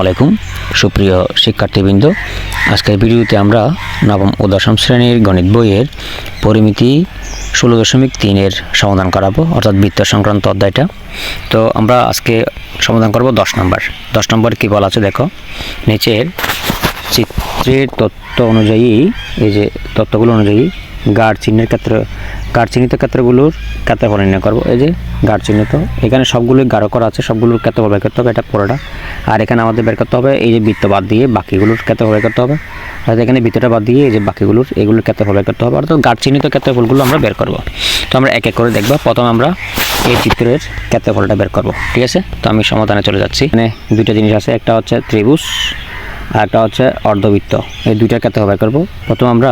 আলাইকুম। সুপ্রিয় শিক্ষার্থীবৃন্দ, আজকের ভিডিওতে আমরা নবম ও দশম শ্রেণির গণিত বইয়ের পরিমিতি ষোলো দশমিক তিনের সমাধান করাবো, অর্থাৎ বৃত্ত সংক্রান্ত অধ্যায়টা। তো আমরা আজকে সমাধান করব দশ নম্বর। দশ নম্বর কী বলা আছে দেখো? নিচের চিত্রের তত্ত্ব অনুযায়ী, এই যে তত্ত্বগুলো অনুযায়ী গাঢ় চিহ্নের ক্ষেত্রে, গাঢ় চিহ্নিত ক্ষেত্রগুলোর ক্ষেত্রফল নির্ণয় করব। এই যে গাঢ় চিহ্নিত, এখানে সবগুলোই গাঢ় করা আছে, সবগুলোর ক্ষেত্রফল বের করতে হবে এটা পুরোটা। আর এখানে আমাদের বের করতে হবে এই যে বৃত্ত বাদ দিয়ে বাকিগুলোর ক্ষেত্রফল বের করতে হবে। অর্থাৎ এখানে বৃত্তটা বাদ দিয়ে এই যে বাকিগুলোর, এগুলোর ক্ষেত্রফল বের করতে হবে। অর্থাৎ গাঢ় চিহ্নিত ক্ষেত্রফলগুলো আমরা বের করব। তো আমরা এক এক করে দেখব। প্রথম আমরা এই চিত্রের ক্ষেত্রফলটা বের করব। ঠিক আছে? তো আমি সমাধানে চলে যাচ্ছি। এখানে দুইটা জিনিস আছে, একটা হচ্ছে ত্রিভুজ আর একটা হচ্ছে অর্ধবৃত্ত। এই দুইটার ক্ষেত্রে বের করব। প্রথম আমরা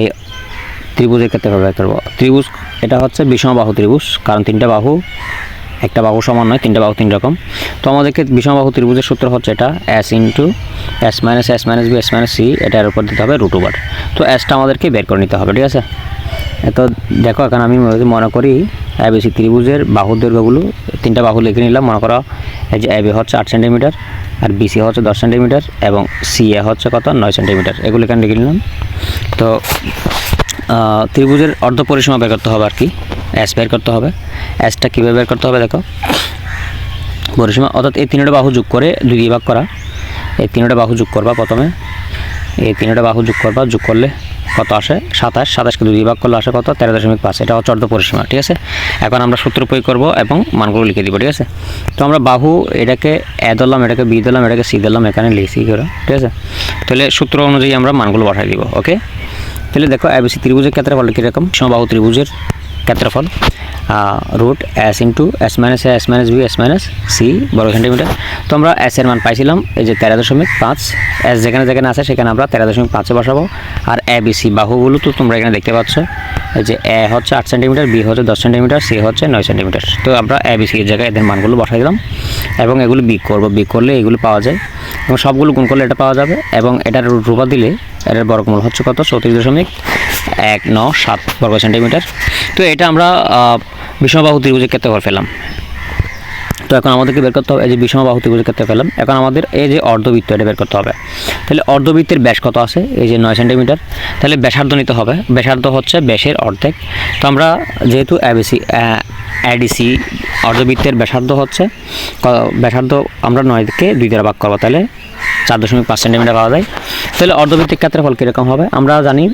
এই ত্রিভুজের ক্ষেত্রে বের করব। ত্রিভুজ, এটা হচ্ছে বিষমবাহু ত্রিভুজ, কারণ তিনটা বাহু, একটা বাহু সমান নয়, তিনটা বাহু তিন রকম। তো আমাদেরকে বিষমবাহু ত্রিভুজের সূত্র হচ্ছে এটা S into S minus S minus B S minus C এটার উপর দিতে হবে রুট ওভার তো এসটা আমাদেরকে বের করে নিতে হবে, ঠিক আছে? তো দেখো, এখন আমি মনে করি এবিসি ত্রিভুজের বাহুর দৈর্ঘ্যগুলো, তিনটা বাহু লিখে নিলাম, মনে করো, এই যে এবি হচ্ছে আট সেন্টিমিটার আর বিসি হচ্ছে দশ সেন্টিমিটার এবং সিএ হচ্ছে কত? নয় সেন্টিমিটার। এগুলো এখানে লিখে নিলাম? তো ত্রিভুজের অর্ধ পরিসীমা বের করতে হবে আর কি। এস বের করতে হবে। এসটা কীভাবে বের করতে হবে দেখো? পরিসীমা, অর্থাৎ এই তিনটা বাহু যোগ করে দুই দিয়ে ভাগ করা। এই তিনটা বাহু যোগ করবা প্রথমে। এই তিনটা বাহু যোগ করবা, যোগ করলে কত আসে? সাতাশ। সাতাশকে দুই বিভাগ করলে আসে কত? তেরো দশমিক পাঁচ। এটা অচর্দ পরিসীমা, ঠিক আছে? এখন আমরা সূত্র প্রয়োগ করব এবং মানগুলো লিখে দিব, ঠিক আছে? তো আমরা বাহু, এটাকে এ দিলাম এটাকে বি দিলাম এটাকে সি দিলাম এখানে লিখি করে? ঠিক আছে? তাহলে সূত্র অনুযায়ী আমরা মানগুলো পাঠিয়ে দিব, ওকে? তাহলে দেখো এবিসি ত্রিভুজের ক্ষেত্রফল কীরকম? সমবাহু ত্রিভুজের ক্ষেত্রফল। Root S into S minus A S minus B S minus C বর্গ সেন্টিমিটার তো আমরা এস এর মান পাইছিলাম, এই যে তেরো দশমিক পাঁচ। এস যেখানে যেখানে আছে, সেখানে আমরা তেরো দশমিক পাঁচে বসাবো। আর এ বি সি বাহুগুলো তো তোমরা এখানে দেখতে পাচ্ছ। এই যে এ হচ্ছে আট সেন্টিমিটার বি হচ্ছে দশ সেন্টিমিটার সি হচ্ছে নয় সেন্টিমিটার তো আমরা এ বি সি এর জায়গায় এদের মানগুলো বসাই দিলাম। এবং এগুলো বিক করব। বিক করলে এগুলো পাওয়া যায়। এবং সবগুলো গুণ করলে এটা পাওয়া যাবে। এবং এটার রূপা দিলে এটার বর্গমূল হচ্ছে কত? চৌত্রিশ দশমিক এক ন সাত বর্গ সেন্টিমিটার। তো এটা আমরা আহ, বিষমবাহু ত্রিভুজের ক্ষেত্রে ফেলাম তো এখন আমাদেরকে বের করতে হবে এই যে বিষমবাহু ত্রিভুজের ক্ষেত্রে ফেলাম এখন আমাদের এই যে অর্ধবৃত্ত এটা বের করতে হবে। তাহলে অর্ধবৃত্তের ব্যাস কত আছে? এই যে নয় সেন্টিমিটার। তাহলে ব্যাসার্ধ নিতে হবে। ব্যাসার্ধ হচ্ছে ব্যাসের অর্ধেক। তো আমরা যেহেতু অ্যাবিসি অ্যাডিসি অর্ধবৃত্তের ব্যাসার্ধ হচ্ছে ব্যাসার্ধ আমরা নয়কে দুই দ্বারা ভাগ করব। তাহলে চার দশমিক পাঁচ সেন্টিমিটার পাওয়া যায়। তাহলে অর্ধবৃত্তিক ক্ষেত্রফল কীরকম হবে? আমরা জানি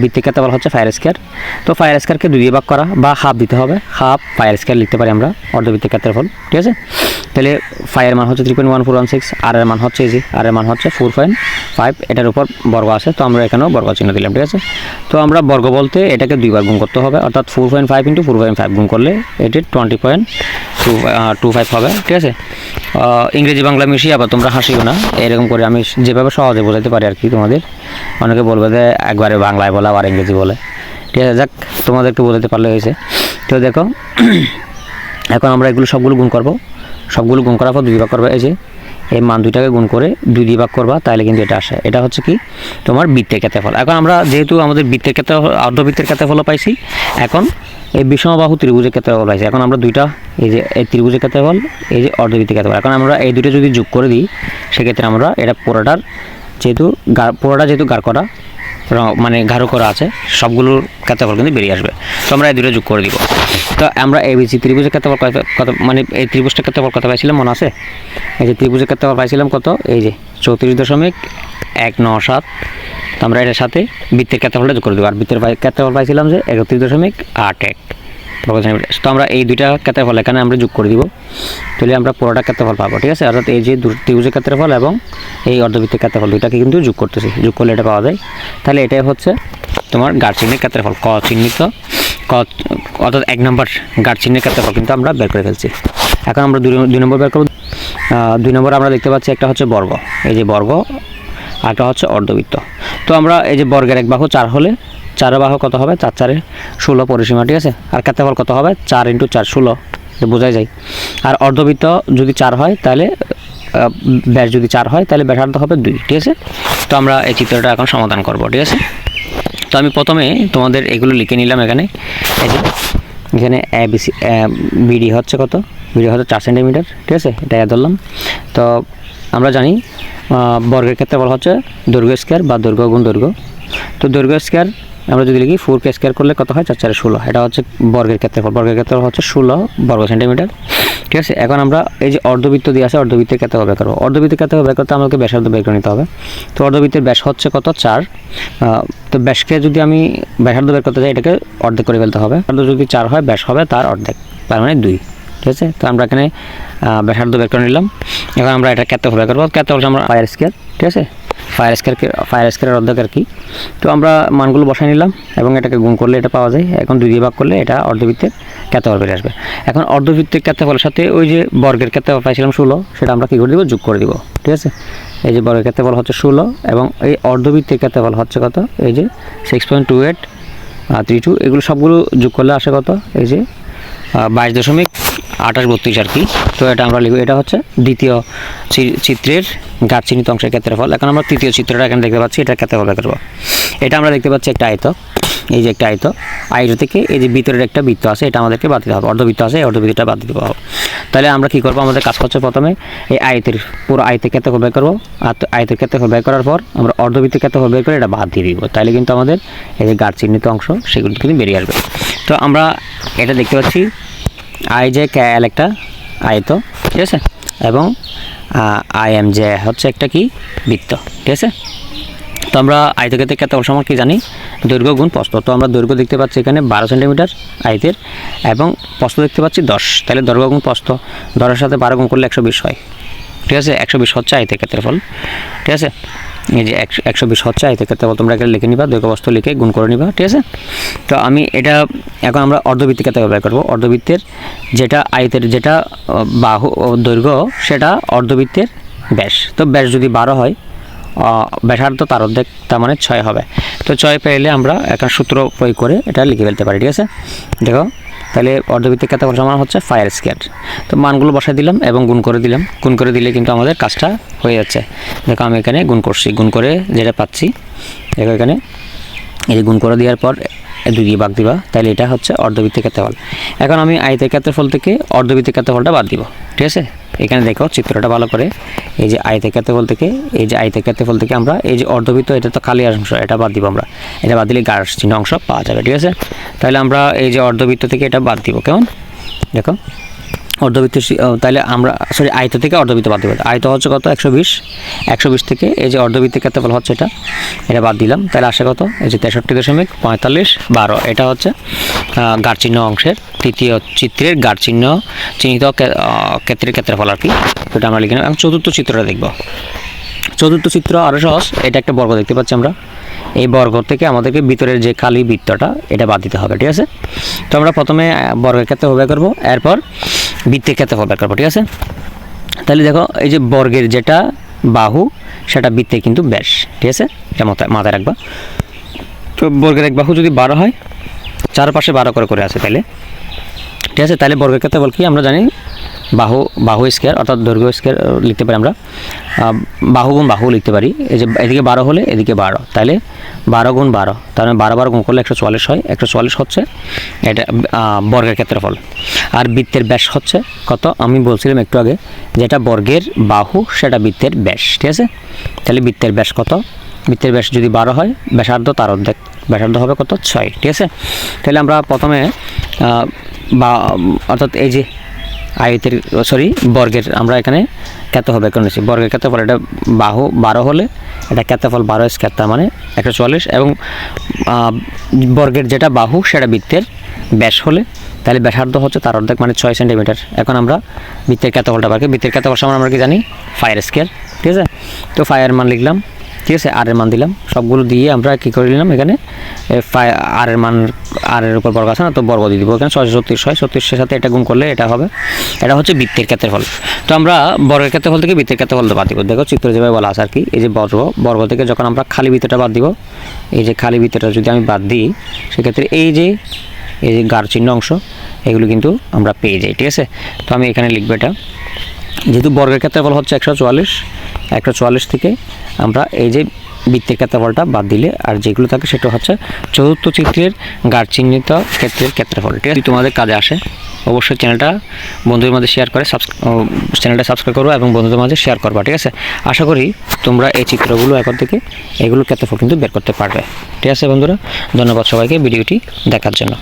বৃত্তিক ক্ষেত্রফল হচ্ছে ফায়ার স্কোয়ার। তো ফায়ার স্কোয়ারকে দুই দিয়ে ভাগ করা বা হাফ দিতে হবে। হাফ ফায়ার স্কোয়ার লিখতে পারি আমরা অর্ধবৃত্তিক ক্ষেত্রফল, ঠিক আছে? তাহলে ফায়ার মান হচ্ছে three point one four one six আর এর মান হচ্ছে এই আর এর মান হচ্ছে ফোর পয়েন্ট ফাইভ এটার উপর বর্গ আছে। তো আমরা এখানেও বর্গ চিহ্ন দিলাম, ঠিক আছে? তো আমরা বর্গ বলতে এটাকে দুইবার গুণ করতে হবে, অর্থাৎ four point five into four point five গুণ করলে এটি twenty point two two five হবে, ঠিক আছে? ইংরেজি বাংলা মিশিয়ে আবার তোমরা হাসিও না। এরকম করে আমি যেভাবে সহজে বোঝাতে পারি আর কি তোমাদের। অনেকে বলবে যে একবারে বাংলায় বলে, আবার ইংরেজি বলে। ঠিক আছে, যাক, তোমাদেরকে বোঝাতে পারলে হয়েছে। তো দেখো, এখন আমরা এগুলো সবগুলো গুণ করব। সবগুলো গুণ করার পর দুই ভাগ করবে, এই যে, এই মান দুইটাকে গুণ করে দুই দিয়ে ভাগ করবা তাহলে কিন্তু এটা আসে। এটা হচ্ছে কি? তোমার বৃত্তের ক্ষেত্রফল। এখন আমরা যেহেতু আমাদের বৃত্তের ক্ষেত্রে অর্ধবৃত্তের ক্ষেত্রে ক্ষেত্রফলও পাইছি, এখন এই বিষমবাহু ত্রিভুজের ক্ষেত্রফল পাইছি এখন আমরা দুইটা, এই যে এই ত্রিভুজের ক্ষেত্রে ক্ষেত্রফল এই যে অর্ধবৃত্তের ক্ষেত্রফল এখন আমরা এই দুটো যদি যোগ করে দিই, সেক্ষেত্রে আমরা এটা পুরোটার যেহেতু পুরোটা যেহেতু গাঢ় করা মানে গাঢ় করা আছে, সবগুলোর ক্ষেত্রফল কিন্তু বেরিয়ে আসবে। তো আমরা এই দুটো যোগ করে দিব। তো আমরা এই বিসি ত্রিভুজের ক্ষেত্রফল কত মানে এই ত্রিভুজটার ক্ষেত্রফল কত পাইছিলাম, মনে আছে? এই যে ত্রিভুজের ক্ষেত্রফল পাইছিলাম কত? এই যে চৌত্রিশ দশমিক এক ন সাত। আমরা এটার সাথে বৃত্তের ক্ষেত্রফলটা যোগ করে দেবো। আর বৃত্তের ক্ষেত্রফল পাইছিলাম যে একত্রিশ দশমিক আট এক। তো আমরা এই দুইটা ক্ষেত্রফল এখানে আমরা যোগ করে দিব। তাহলে আমরা পুরোটা ক্ষেত্রফল পাবো, ঠিক আছে? অর্থাৎ এই যে ত্রিভুজের ক্ষেত্রফল এবং এই অর্ধবৃত্তের ক্ষেত্রফল দুইটাকে কিন্তু যোগ করতেছি। যোগ করলে এটা পাওয়া যায়। তাহলে এটাই হচ্ছে তোমার গাঢ় চিহ্নের ক্ষেত্রফল, ক চিহ্নিত। ক অর্থাৎ এক নম্বর গাঢ় চিহ্নের ক্ষেত্রফল কিন্তু আমরা বের করে ফেলছি। এখন আমরা দুই নম্বর বের করব। দুই নম্বর আমরা দেখতে পাচ্ছি একটা হচ্ছে বর্গ। এই যে বর্গ আর হচ্ছে অর্ধবৃত্ত। তো আমরা এই যে বর্গের এক বাহু চার হলে, চার বাহু কত হবে? চার চারে ষোলো পরিসীমা, ঠিক আছে? আর ক্ষেত্রফল কত হবে? চার ইন্টু চার, ষোলো। বোঝাই যায়। আর অর্ধবৃত্ত যদি চার হয়, তাহলে ব্যাস যদি চার হয়, তাহলে ব্যাসার্ধ হবে দুই, ঠিক আছে? তো আমরা এই চিত্রটা এখন সমাধান করব, ঠিক আছে? তো আমি প্রথমে তোমাদের এগুলো লিখে নিলাম এখানে। এখানে এ বি সি বিডি হচ্ছে কত? বিডি হচ্ছে চার সেন্টিমিটার, ঠিক আছে? এটা ধরলাম। তো আমরা জানি বর্গের ক্ষেত্রে বলা হচ্ছে দৈর্ঘ্য স্কোয়ার বা দৈর্ঘ্য গুণ দৈর্ঘ্য। তো দৈর্ঘ্য স্কোয়ার আমরা যদি লিখি ফোর কে স্কোয়ার করলে কত হয়? চার, চারে ষোলো। এটা হচ্ছে বর্গের ক্ষেত্রফল। বর্গের ক্ষেত্রফল হচ্ছে ষোলো বর্গ সেন্টিমিটার ঠিক আছে? এখন আমরা এই যে অর্ধবৃত্ত দিয়ে আছে, অর্ধবৃত্তের ক্ষেত্রফল বের করব। অর্ধবৃত্তের ক্ষেত্রফল বের করতে আমাকে ব্যাসার্ধ বের করে নিতে হবে। তো অর্ধবৃত্তের ব্যাস হচ্ছে কত? চার। তো ব্যাসকে যদি আমি ব্যাসার্ধ বের করতে চাই এটাকে অর্ধেক করে ফেলতে হবে। অর্ধ যদি চার হয়, ব্যাস হবে তার অর্ধেক। তার মানে দুই। ঠিক আছে? তো আমরা এখানে ব্যাসার্ধ বের করে নিলাম। এখন আমরা এটা ক্ষেত্রফল বের করব। ক্ষেত্রফল হচ্ছে আমরা ফায়ার স্কেয়ার ঠিক আছে? ফায়ার স্কেয়ার ফায়ার স্কেয়ারের অর্ধেক আর কি। তো আমরা মানগুলো বসাই নিলাম এবং এটাকে গুণ করলে এটা পাওয়া যায়। এখন দুই দিয়ে ভাগ করলে এটা অর্ধবৃত্তের ক্ষেত্রফল বেরিয়ে আসবে। এখন অর্ধবৃত্তের ক্ষেত্রফলের সাথে ওই যে বর্গের ক্ষেত্রফল পাইছিলাম ষোলো, সেটা আমরা কী করে দিব? যোগ করে দিব। ঠিক আছে? এই যে বর্গের ক্ষেত্রফল হচ্ছে ষোলো এবং এই অর্ধবৃত্তের ক্ষেত্রফল হচ্ছে কত? এই যে six point two eight three two এগুলো সবগুলো যোগ করলে আসে কত? এই যে বাইশ দশমিক আঠাশ বত্রিশ আর কি। তো এটা আমরা লিখব, এটা হচ্ছে দ্বিতীয় চিত্রের গাছ চিহ্নিত অংশের ক্ষেত্রফল। এখন আমরা তৃতীয় চিত্রটা এখানে দেখতে পাচ্ছি, এটা ক্ষেত্রফল করব এটা আমরা দেখতে পাচ্ছি একটা আয়ত, এই যে একটা আয়ত। আয়ত থেকে এই যে ভিতরের একটা বৃত্ত আছে, এটা আমাদেরকে বাদ দিতে হবে। অর্ধবৃত্ত আছে, এই অর্ধবৃত্তটা বাদ দিতে হবে। তাহলে আমরা কী করব? আমাদের কাজ হচ্ছে প্রথমে এই আয়তের পুরো আয়তের ক্ষেত্রফল বের করব। আর আয়তের ক্ষেত্রফল বের করার পর আমরা অর্ধবৃত্তের ক্ষেত্রফল বের করে এটা বাদ দিয়ে দিব। তাহলে কিন্তু আমাদের এই যে গাছ চিহ্নিত অংশ, সেগুলো কিন্তু বেরিয়ে আসবে। তো আমরা এটা দেখতে পাচ্ছি আই জে ক্যাল একটা আয়ত ঠিক আছে? এবং আই এম জে হচ্ছে একটা কি? বৃত্ত, ঠিক আছে? তো আমরা আয়তক্ষেত্রের ক্ষেত্রফল সমান কি জানি? দৈর্ঘ্য গুণ প্রস্থ। তো আমরা দৈর্ঘ্য দেখতে পাচ্ছি এখানে বারো সেন্টিমিটার আয়তের এবং প্রস্থ দেখতে পাচ্ছি দশ। তাহলে দৈর্ঘ্য গুণ প্রস্থ, দশের সাথে বারো গুণ করলে একশো বিশ হয়। ঠিক আছে? একশো বিশ হচ্ছে আয়তের ক্ষেত্রফল। ঠিক আছে? এই যে একশো বিশ হচ্ছে আয়তের ক্ষেত্রফল তোমরা এখানে লিখে নিবা, দৈর্ঘ্য প্রস্থ লিখে গুণ করে নিবা, ঠিক আছে? তো আমি এটা এখন আমরা অর্ধবৃত্তের ক্ষেত্রে ব্যবহার করব। অর্ধবৃত্তের যেটা আয়তের যেটা বাহু দৈর্ঘ্য, সেটা অর্ধবৃত্তের ব্যাস। তো ব্যাস যদি বারো হয় ব্যাসার্ধ তার অর্ধেক, তার মানে ছয় হবে। তো ছয় পেলে আমরা একটা সূত্র প্রয়োগ করে এটা লিখে ফেলতে পারি, ঠিক আছে? দেখো তাহলে অর্ধবৃত্তের ক্ষেত্রফল সমান হচ্ছে ফায়ার স্কেয়ার তো মানগুলো বসাই দিলাম এবং গুণ করে দিলাম। গুণ করে দিলে কিন্তু আমাদের কাজটা হয়ে যাচ্ছে। দেখো আমি এখানে গুণ করছি। গুণ করে যেটা পাচ্ছি, দেখো এখানে। এই যে গুণ করে দেওয়ার পর দুই দিয়ে ভাগ দিবা, তাহলে এটা হচ্ছে অর্ধবৃত্তের ক্ষেত্রফল এখন আমি আয়তের ক্ষেত্রফল থেকে অর্ধবৃত্তের ক্ষেত্রফলটা বাদ দিব, ঠিক আছে? এখানে দেখো চিত্রটা ভালো করে। এই যে আয়তের ক্ষেত্রফল থেকে, এই যে আয়তের ক্ষেত্রফল থেকে আমরা, এই যে অর্ধবৃত্ত, এটা তো খালি অংশ এটা বাদ দিব আমরা। এটা বাদ দিলে গাঢ় চিহ্ন অংশ পাওয়া যাবে, ঠিক আছে? তাহলে আমরা এই যে অর্ধবৃত্ত থেকে এটা বাদ দিব কেমন? দেখো। অর্ধবৃত্ত তাহলে আমরা সরি আয়ত থেকে অর্ধবৃত্ত বাদ দেবো। আয়ত হচ্ছে কত? একশো বিশ। একশো বিশ থেকে এই যে অর্ধবৃত্তের ক্ষেত্রফল হচ্ছে এটা এটা বাদ দিলাম। তাহলে আসে কত? এই যে তেষট্টি দশমিক পঁয়তাল্লিশ বারো। এটা হচ্ছে আহ, গাঢ় চিহ্ন অংশের তৃতীয় চিত্রের গাঢ় চিহ্ন চিহ্নিত ক্ষেত্রের ক্ষেত্রফল আর কি। সেটা আমরা লিখে নেব। এবং চতুর্থ চিত্রটা দেখব। চতুর্থ চিত্র আরও সহজ। এটা একটা বর্গ দেখতে পাচ্ছি আমরা। এই বর্গ থেকে আমাদেরকে ভিতরের যে কালি বৃত্তটা, এটা বাদ দিতে হবে, ঠিক আছে? তো আমরা প্রথমে বর্গের ক্ষেত্রে হবে করব, এরপর বৃত্তের ক্ষেত্রে হবে করব, ঠিক আছে? তাহলে দেখো, এই যে বর্গের যেটা বাহু, সেটা বৃত্তে কিন্তু ব্যাস, ঠিক আছে? এটা মাথায় মাথায় রাখবা। তো বর্গের এক বাহু যদি বারো হয়, চারপাশে বারো করে করে আছে তাহলে? ঠিক আছে? তাহলে বর্গের ক্ষেত্রে বল কি? আমরা জানি বাহু বাহু স্কোয়ার অর্থাৎ দৈর্ঘ্য স্কোয়ার লিখতে পারি আমরা। বাহু গুণ বাহু লিখতে পারি। এই যে এদিকে বারো হলে এদিকে বারো। তাহলে বারো গুণ বারো। তার মানে বারো বারো গুণ করলে একশো চুয়াল্লিশ হয়। একশো চুয়াল্লিশ হচ্ছে এটা বর্গের ক্ষেত্রফল। আর বৃত্তের ব্যাস হচ্ছে কত? আমি বলছিলাম একটু আগে, যেটা বর্গের বাহু, সেটা বৃত্তের ব্যাস। ঠিক আছে? তাহলে বৃত্তের ব্যাস কত? বৃত্তের ব্যাস যদি বারো হয়, ব্যাসার্ধ তার অর্ধেক ব্যাসার্ধ হবে কত? ছয়। ঠিক আছে? তাহলে আমরা প্রথমে বা অর্থাৎ এই যে আয়তের, সরি, বর্গের আমরা এখানে ক্ষেত্রফল বের করে নিচ্ছি বর্গের ক্ষেত্রফল এটা বাহু, বারো হলে এটা ক্ষেত্রফল বারো তার মানে একশো চুয়াল্লিশ এবং বর্গের যেটা বাহু, সেটা বৃত্তের ব্যাস হলে, তাহলে ব্যাসার্ধ হচ্ছে তার অর্ধেক মানে ছয় সেন্টিমিটার। এখন আমরা বৃত্তের ক্ষেত্রফলটা বাকি বৃত্তের ক্ষেত্রফল সমান আমরা কি জানি? ফায়ার স্কেয়ার ঠিক আছে? তো ফায়ার মান লিখলাম। ঠিক আছে আর এর মান দিলাম। সবগুলো দিয়ে আমরা কী করে নিলাম এখানে? আর এর মান আর এর উপর বর্গ আছে না, তো বর্গ দিয়ে দিব। এখানে ছয়শো ছত্রিশ হয় ছত্রিশের সাথে এটা গুণ করলে এটা হবে। এটা হচ্ছে বৃত্তের ক্ষেত্রফল। তো আমরা বর্গের ক্ষেত্রফল থেকে বৃত্তের ক্ষেত্রফল বাদ দিব। দেখো, চিত্র যেভাবে বলা আছে আর কি, এই যে বর্গ বর্গ থেকে যখন আমরা খালি বৃত্তটা বাদ দিব, এই যে খালি বৃত্তটা যদি আমি বাদ দিই, সেক্ষেত্রে এই যে এই যে গাঢ় চিহ্ন অংশ, এগুলো কিন্তু আমরা পেয়ে যাই, ঠিক আছে? তো আমি এখানে লিখব এটা। যেহেতু বর্গের ক্ষেত্রফল হচ্ছে একশো চুয়াল্লিশ একশো চুয়াল্লিশ থেকে আমরা এই যে বৃত্তের ক্ষেত্রফলটা বাদ দিলে, আর যেগুলো থাকে সেটা হচ্ছে চতুর্থ চিত্রের গাঢ় চিহ্নিত ক্ষেত্রের ক্ষেত্রফল, ঠিক আছে? তোমাদের কাজে আসে, অবশ্যই চ্যানেলটা বন্ধুদের মাঝে শেয়ার করে চ্যানেলটা সাবস্ক্রাইব করব এবং বন্ধুদের মাঝে শেয়ার করবা, ঠিক আছে? আশা করি তোমরা এই চিত্রগুলো এখন থেকে এগুলো ক্ষেত্রফল কিন্তু বের করতে পারবে, ঠিক আছে বন্ধুরা? ধন্যবাদ সবাইকে ভিডিওটি দেখার জন্য।